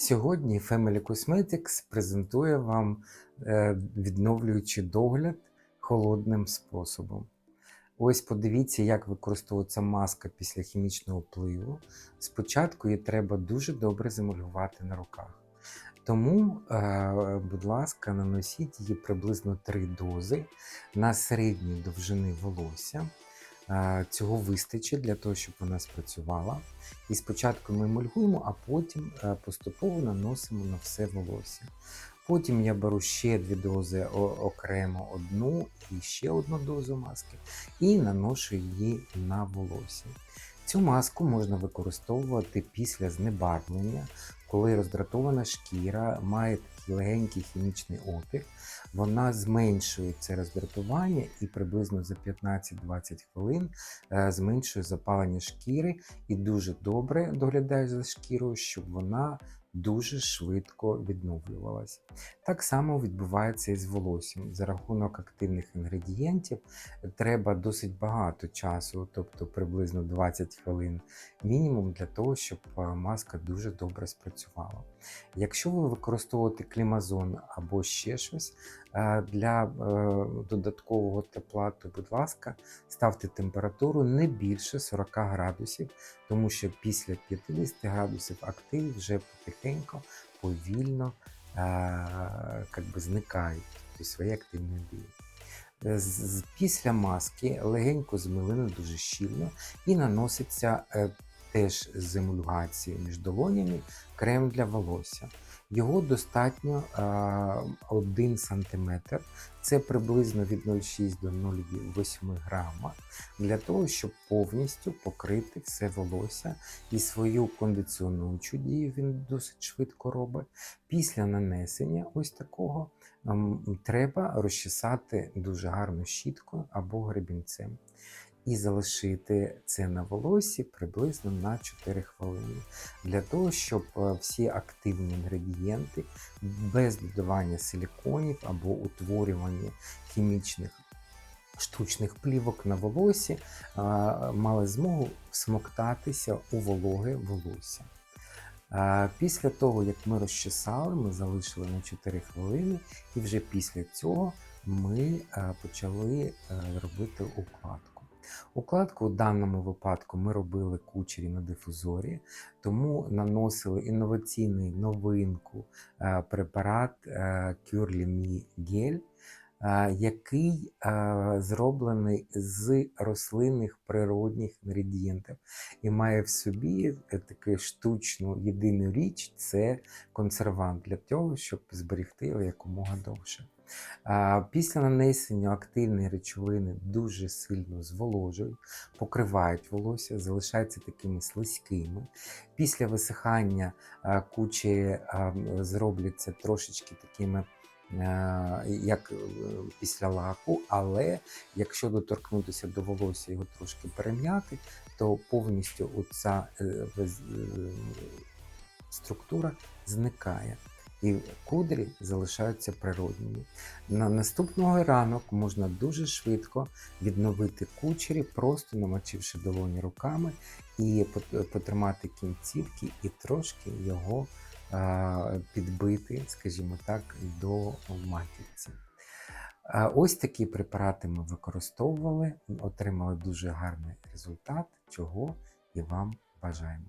Сьогодні Family Cosmetics презентує вам е, відновлюючий догляд холодним способом. Ось подивіться, як використовується маска після хімічного впливу. Спочатку її треба дуже добре замалювати на руках. Тому, е, будь ласка, наносіть її приблизно 3 дози на середній довжини волосся. Е, Цього вистачить для того, щоб вона спрацювала. І спочатку ми мульгуємо, а потім е, поступово наносимо на все волосся. Потім я беру ще дві дози окремо одну і ще одну дозу маски і наношу її на волосся. Цю маску можна використовувати після знебарвлення, коли роздратована шкіра має такий легенький хімічний опік. Вона зменшує це роздратування і приблизно за 15-20 хвилин е, зменшує запалення шкіри і дуже добре доглядає за шкірою, щоб вона дуже швидко відновлювалась. Так само відбувається і з волоссям. За рахунок активних інгредієнтів треба досить багато часу, тобто приблизно 20 хвилин мінімум для того, щоб е, маска дуже добре спрацювала. Якщо ви використовуєте клімазон або ще щось е, для е, додаткового тепла, то, будь ласка, ставте температуру не більше 40 градусів, тому що після 50 градусів актив вже потихеньку, повільно е, би зникають свої активні дії. Після маски легенько змилено дуже щільно і наноситься теж з емульгації між долонями крем для волосся. Його достатньо е, 1 см, це приблизно від 0,6 до 0,8 грама, для того, щоб повністю покрити все волосся і свою кондиціонуючу дію він досить швидко робить. Після нанесення ось такого ем, треба розчесати дуже гарно щіткою або гребінцем. І залишити це на волосі приблизно на 4 хвилини, для того, щоб е, всі активні інгредієнти без додавання силіконів або утворювання хімічних штучних плівок на волосі мали змогу всмоктатися у вологе волосся. Після того, як ми розчесали, ми залишили на 4 хвилини, і вже після цього ми е, почали е, робити укладку. Укладку в даному випадку ми робили кучері на дифузорі, тому наносили інноваційний новинку е, препарат е, Curly Me Gel, який зроблений з рослинних природних інгредієнтів і має в собі е, таку штучну єдину річ це консервант для того, щоб зберегти його якомога довше. Після нанесення активні речовини дуже сильно зволожують, покривають волосся, залишаються такими слизькими. Після висихання а, кучері зробляться трошечки такими. Е, Як е, після лаку, але якщо доторкнутися до волосся його трошки перем'яти, то повністю оця е, структура зникає. І кудрі залишаються природніми. На наступного ранок можна дуже швидко відновити кучері, просто намочивши долоні руками і потримати кінцівки, і трошки його підбити, скажімо так, до матіці. Ось такі препарати ми використовували, отримали дуже гарний результат, чого і вам бажаємо.